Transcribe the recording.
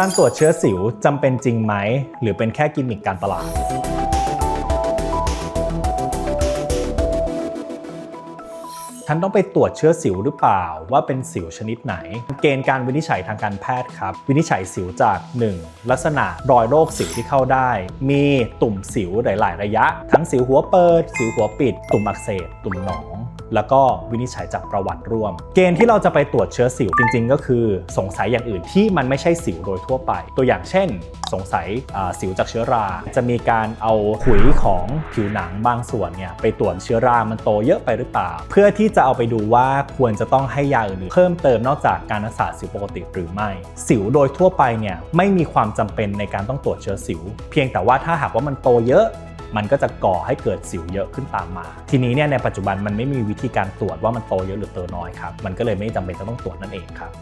การตรวจเชื้อสิวจำเป็นจริงไหม หรือเป็นแค่กิมมิคการตลาด ท่านต้องไปตรวจเชื้อสิวหรือเปล่าว่าเป็นสิวชนิดไหน เกณฑ์การวินิจฉัยทางการแพทย์ครับ วินิจฉัยสิวจาก 1. ลักษณะรอยโรคสิวที่เข้าได้ มีตุ่มสิวหลาย ๆ ระยะ ทั้งสิวหัวเปิด สิวหัวปิด ตุ่มอักเสบตุ่มหนอง แล้วก็วินิจฉัยจากประวัติร่วม เกณฑ์ที่เราจะไปตรวจเชื้อสิวจริง ๆ ก็คือสงสัยอย่างอื่นที่มันไม่ใช่สิวโดยทั่วไป ตัวอย่างเช่น สงสัยสิวจากเชื้อรา จะมีการเอาขุยของผิวหนังบางส่วนเนี่ยไปตรวจเชื้อรามันโตเยอะไปหรือเปล่า เพื่อที่จะเอาไปดูว่าควรจะต้องให้ยาอื่นเพิ่มเติมนอกจากการรักษาสิวปกติหรือไม่ สิวโดยทั่วไปเนี่ยไม่มีความจำเป็นในการต้องตรวจเชื้อสิว เพียงแต่ว่าถ้าหากว่ามันโตเยอะ มันก็จะก่อให้เกิดสิวเยอะขึ้นตามมา ทีนี้เนี่ยในปัจจุบันมันไม่มีวิธีการตรวจว่ามันโตเยอะหรือโตน้อยครับ มันก็เลยไม่จำเป็นจะต้องตรวจนั่นเองครับ